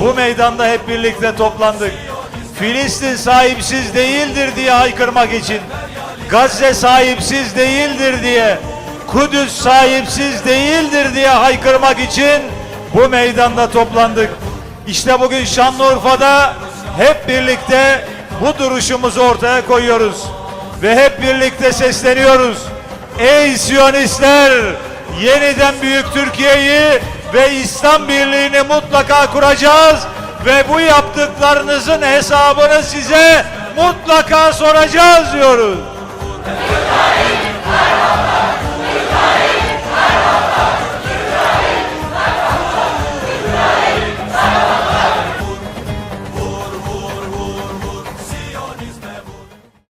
bu meydanda hep birlikte toplandık. Filistin sahipsiz değildir diye haykırmak için, Gazze sahipsiz değildir diye, Kudüs sahipsiz değildir diye haykırmak için bu meydanda toplandık. İşte bugün Şanlıurfa'da hep birlikte bu duruşumuzu ortaya koyuyoruz ve hep birlikte sesleniyoruz. Ey Siyonistler! Yeniden Büyük Türkiye'yi ve İslam Birliği'ni mutlaka kuracağız ve bu yaptıklarınızın hesabını size mutlaka soracağız diyoruz.